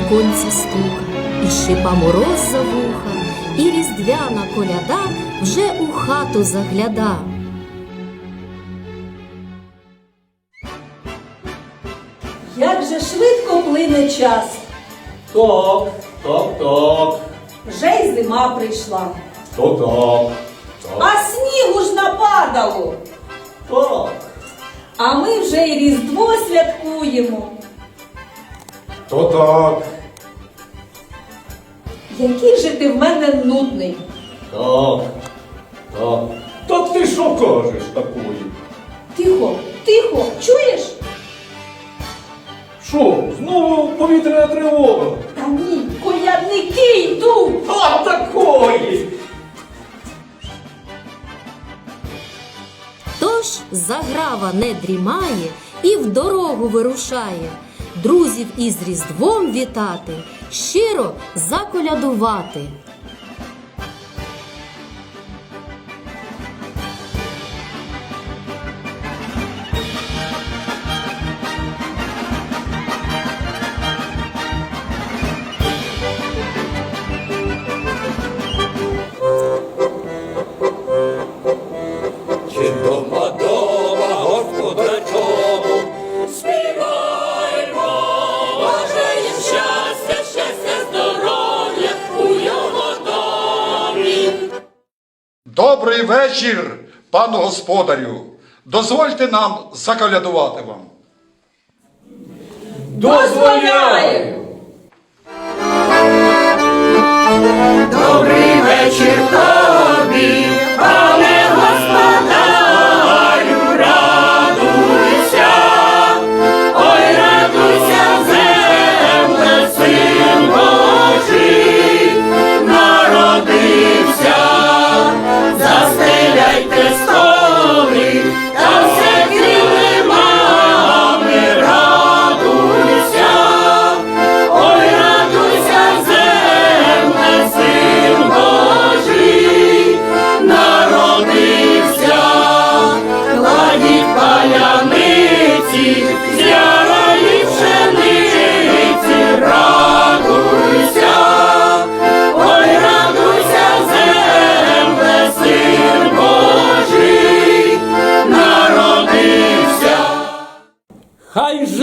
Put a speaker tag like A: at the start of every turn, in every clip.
A: віконці стука, і шипа мороз за вуха, і різдвяна коляда вже у хату загляда.
B: Як же швидко плине час,
C: Так, так, так,
B: вже й зима прийшла,
C: то так,
B: а снігу ж нападало,
C: так,
B: а ми вже й Різдво святкуємо.
C: То так,
B: Який же ти в мене нудний.
C: так, так. Так ти що кажеш такої?
B: Тихо, тихо, чуєш?
C: Що, знову повітряна тривога?
B: Та ні, колядники йдуть.
C: А такої!
A: Тож заграва не дрімає і в дорогу вирушає. Друзів із Різдвом вітати, щиро заколядувати.
D: Вечір, пану господарю. Дозвольте нам заколядувати вам.
C: Дозволяю!
E: Добрий вечір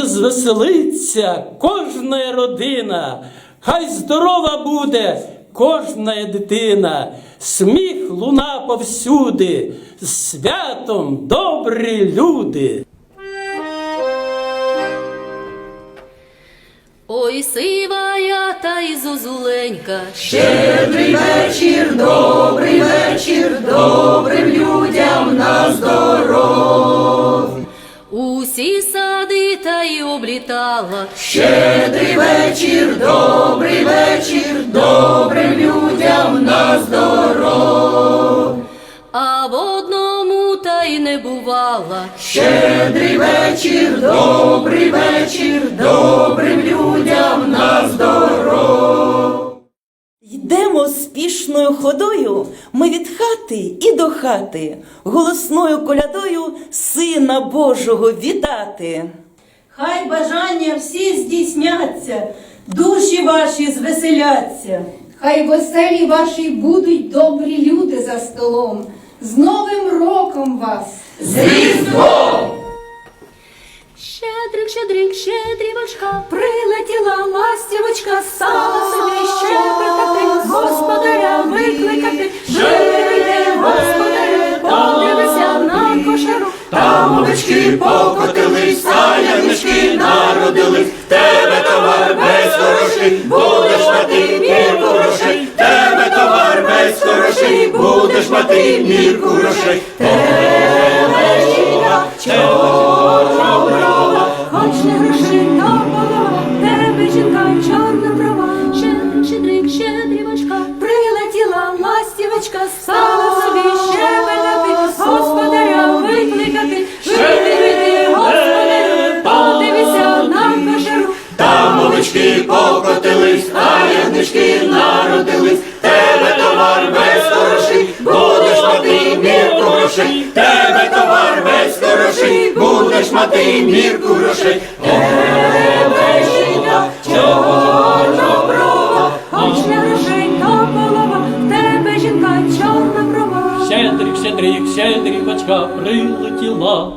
F: Хай же звеселиться кожна родина, хай здорова буде кожна дитина, сміх луна повсюди, з святом добрі люди.
A: Ой, сивая та й зозуленька,
E: Щедрий вечір, добрий вечір, добрим людям на здоров.
A: Й облітала.
E: Щедрий вечір, добрий вечір, добрим людям на здоров.
A: А в одному та й не бувала.
E: Щедрий вечір, добрий вечір, добрим людям на здоров.
G: Йдемо спішною ходою ми від хати і до хати, голосною колядою Сина Божого вітати.
B: Хай бажання всі здійсняться, душі ваші звеселяться.
H: Хай в оселі вашій будуть добрі люди за столом. З Новим роком вас!
E: З Різдвом!
A: Щедрик, щедрик, щедрівочка,
B: Прилетіла ластівочка, стала собі щебетати, господаря
E: Там покотились, а ягнички народились, тебе товар без хороший, будеш мати мірку грошей, тебе товар без хороший, будеш мати мірку грошей. Тебе жінка чорноброва,
B: ти народились, тебе
E: товар весь хороший, будеш мати мір грошей, тебе товар весь хороший, будеш мати мірку грошей, тебе жінка, чого доброва, очня роженька голова, в тебе жінка чорна брова.
F: Щедрик, щедрик, щедрівочка прилетіла.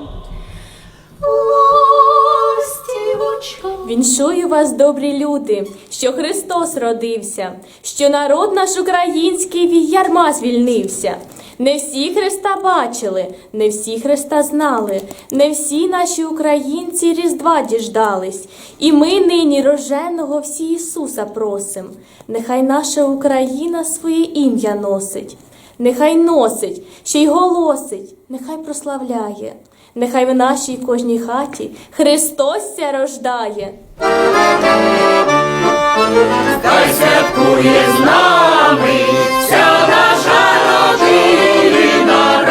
I: Віншую вас, добрі люди, що Христос родився, що народ наш український від ярма звільнився. Не всі Христа бачили, не всі Христа знали, не всі наші українці Різдва діждались. І ми нині роженого всі Ісуса просим. Нехай наша Україна своє ім'я носить, нехай носить, ще й голосить, нехай прославляє. Нехай в нашій кожній хаті Христос ся рождає.
G: Хай святкує з нами вся наша родина,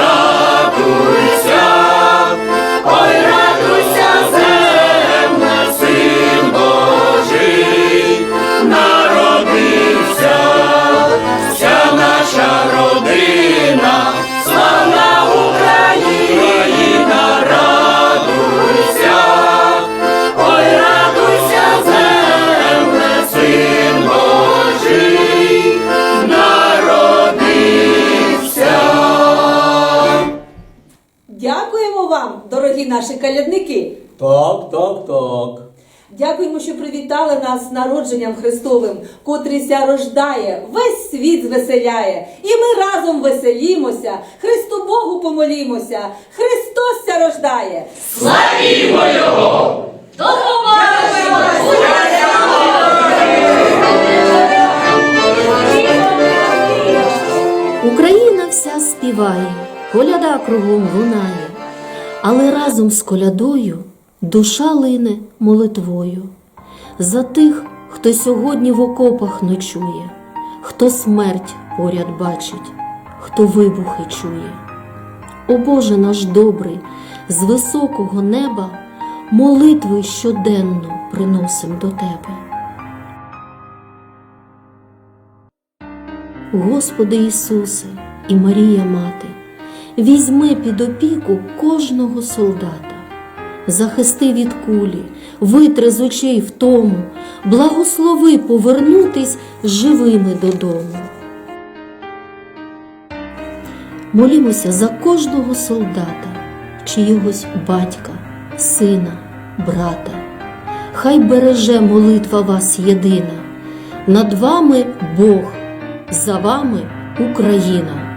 B: наші калядники.
C: Так, так, так.
B: Дякуємо, що привітали нас з народженням Христовим, котрий ся рождає, весь світ звеселяє. І ми разом веселімося, Христу Богу помолімося. Христос ся рождає.
G: Славімо Його!
A: Україна вся співає, коляда кругом лунає, але разом з колядою душа лине молитвою. За тих, хто сьогодні в окопах ночує, хто смерть поряд бачить, хто вибухи чує. О Боже наш добрий, з високого неба молитви щоденно приносим до Тебе. Господи Ісусе і Марія Мати, візьми під опіку кожного солдата, захисти від кулі, витри з очей втому, благослови повернутись живими додому. Молімося за кожного солдата, чиїгось батька, сина, брата. Хай береже молитва вас єдина, над вами Бог, за вами Україна.